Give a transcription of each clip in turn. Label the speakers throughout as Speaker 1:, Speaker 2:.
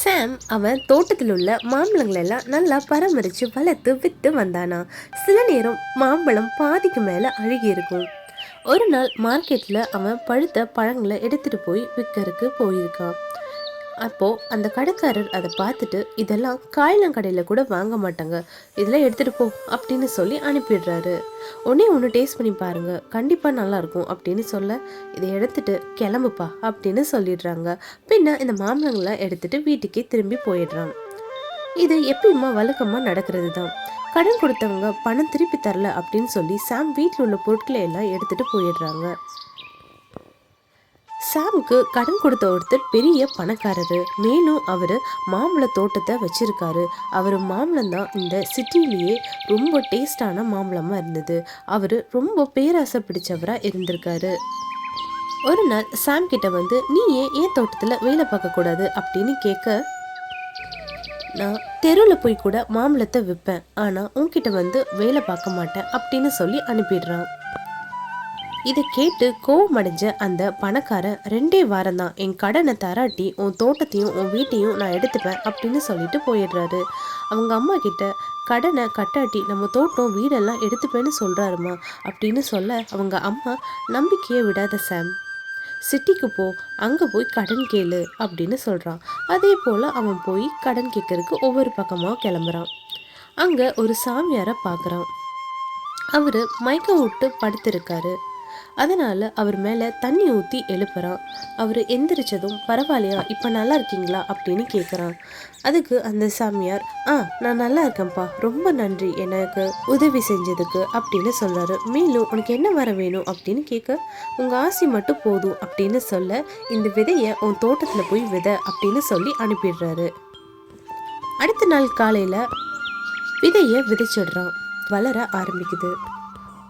Speaker 1: சாம் அவன் தோட்டத்தில் உள்ள மாம்பழங்களை எல்லாம் நல்லா பராமரித்து வளர்த்து விற்று வந்தானா. சில நேரம் மாம்பழம் பாதிக்கு மேலே அழுகி இருக்கும் ஒரு நாள் மார்க்கெட்டில் அவன் பழுத்த பழங்களை எடுத்துகிட்டு போய் விற்கறக்கு போயிருக்கான். அப்போது அந்த கடைக்காரர் அதை பார்த்துட்டு இதெல்லாம் காயிலங்கடையில் கூட வாங்க மாட்டாங்க. இதெல்லாம் எடுத்துகிட்டு போ அப்படின்னு சொல்லி அனுப்பிடுறாரு. உடனே ஒன்று டேஸ்ட் பண்ணி பாருங்க. கண்டிப்பாக நல்லாயிருக்கும் அப்படின்னு சொல்ல இதை எடுத்துட்டு கிளம்புப்பா அப்படின்னு சொல்லிடுறாங்க. பின்ன இந்த மாம்பழங்களை எடுத்துட்டு வீட்டுக்கே திரும்பி போயிடுறான். இது எப்பயுமா வழக்கமாக நடக்கிறது தான் கடன் கொடுத்தவங்க பணம் திருப்பி தரல அப்படின்னு சொல்லி சாம் வீட்டில் உள்ள பொருட்களை எல்லாம் எடுத்துட்டு போயிடுறாங்க. சாமுக்கு கடன் கொடுத்த ஒருத்தர் பெரிய பணக்காரரு. மேலும் அவர் மாம்பழ தோட்டத்தை வச்சிருக்காரு. அவர் மாம்பழம் தான் இந்த சிட்டிலேயே ரொம்ப டேஸ்டான மாம்பழமாக இருந்தது. அவர் ரொம்ப பேராசை பிடிச்சவராக இருந்திருக்காரு. ஒரு நாள் சாம் கிட்ட வந்து நீ ஏன் ஏன் தோட்டத்தில் வேலை பார்க்கக்கூடாது அப்படின்னு கேட்க நான் தெருவில் போய் கூட மாம்பழத்தை விற்பேன் ஆனால் உன்கிட்ட வந்து வேலை பார்க்க மாட்டேன். அப்படின்னு சொல்லி அனுப்பிடுறான். இதை கேட்டு கோவமடைஞ்ச அந்த பணக்காரன் ரெண்டே வாரம் தான் என் கடனை தராட்டி உன் தோட்டத்தையும் உன் வீட்டையும் நான் எடுத்துப்பேன் அப்படின்னு சொல்லிட்டு போயிடுறாரு. அவங்க அம்மா கிட்ட கடனை கட்டாட்டி நம்ம தோட்டம் வீடெல்லாம் எடுத்துப்பேன்னு சொல்கிறாருமா அப்படின்னு சொல்ல அவங்க அம்மா நம்பிக்கையை விடாத சாம். சிட்டிக்கு போ அங்கே போய் கடன் கேளு அப்படின்னு சொல்கிறான் அதே போல் அவன் போய் கடன் கேட்கறதுக்கு ஒவ்வொரு பக்கமாக கிளம்புறான். அங்கே ஒரு சாமியாரை பார்க்குறான் அவர் மயக்கம் விட்டு படுத்திருக்காரு. அதனால் அவர் மேலே தண்ணி ஊற்றி எழுப்புறான். அவர் எந்திரிச்சதும் பரவாயில்லையா இப்போ நல்லா இருக்கீங்களா? அப்படின்னு கேட்குறான் அதுக்கு அந்த சாமியார் ஆ நான் நல்லா இருக்கேன்ப்பா ரொம்ப நன்றி எனக்கு உதவி செஞ்சதுக்கு அப்படின்னு சொல்கிறாரு மேலும் உனக்கு என்ன வர வேணும்? அப்படின்னு கேட்க உங்கள் ஆசி மட்டும் போதும் அப்படின்னு சொல்ல இந்த விதையை உன் தோட்டத்தில் போய் விதை அப்படின்னு சொல்லி அனுப்பிடுறாரு. அடுத்த நாள் காலையில் விதையை விதைச்சிடுறான். வளர ஆரம்பிக்குது.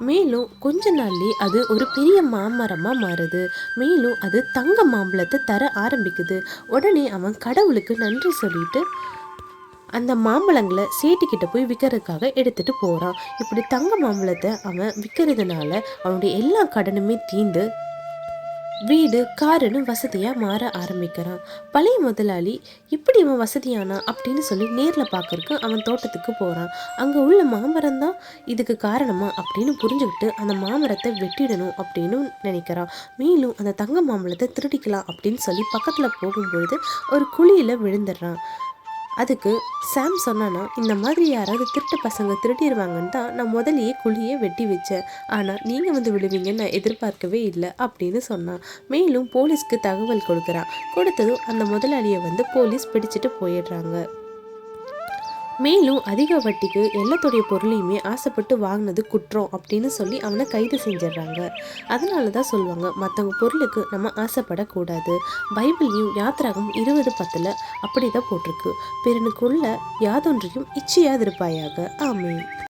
Speaker 1: மேலும் கொஞ்ச நாள்லேயே அது ஒரு பெரிய மாமரமாக மாறுது. மேலும் அது தங்க மாம்பழத்தை தர ஆரம்பிக்குது. உடனே அவன் கடவுளுக்கு நன்றி சொல்லிட்டு அந்த மாம்பழங்களை சேட்டுக்கிட்ட போய் விற்கிறதுக்காக எடுத்துகிட்டு போகிறான் இப்படி தங்க மாம்பழத்தை அவன் விற்கிறதுனால அவனுடைய எல்லா கடனுமே தீந்து வீடு காருன்னு வசதியாக மாற ஆரம்பிக்கிறான். பழைய முதலாளி இப்படி இவன் வசதியானா? அப்படின்னு சொல்லி நேரில் பார்க்கறக்கு அவன் தோட்டத்துக்கு போகிறான் அங்கே உள்ள மாமரம் தான் இதுக்கு காரணமா? அப்படின்னு புரிஞ்சுக்கிட்டு அந்த மாமரத்தை வெட்டிடணும் அப்படின்னு நினைக்கிறான். மேலும் அந்த தங்க மாம்பழத்தை திருடிக்கலாம் அப்படின்னு சொல்லி பக்கத்தில் போகும்பொழுது ஒரு குழியில் விழுந்துடுறான். அதுக்கு சாம் சொன்னான்னா இந்த மாதிரி யாராவது திருட்டு பசங்க திருட்டிடுவாங்கன்னு தான் நான் முதலையே குழியே வெட்டி வச்சேன். ஆனால் நீங்கள் வந்து விடுவீங்கன்னு நான் எதிர்பார்க்கவே இல்லை அப்படின்னு சொன்னான். மேலும் போலீஸ்க்கு தகவல் கொடுக்குறான். கொடுத்ததும் அந்த முதலாளியை வந்து போலீஸ் பிடிச்சிட்டு போயிடுறாங்க. மேலும் அதிக வட்டிக்கு எல்லாத்துடைய பொருளையுமே ஆசைப்பட்டு வாங்கினது குற்றம் அப்படின்னு சொல்லி அவனை கைது செஞ்சிடுறாங்க. அதனால தான் சொல்லுவாங்க மற்றவங்க பொருளுக்கு நம்ம ஆசைப்படக்கூடாது. பைபிள்லையும் யாத்திராகம் இருபது பத்தில் அப்படி தான் போட்டிருக்கு. பிறனுக்குள்ள யாதொன்றையும் இச்சையாதிருப்பாயாக ஆமே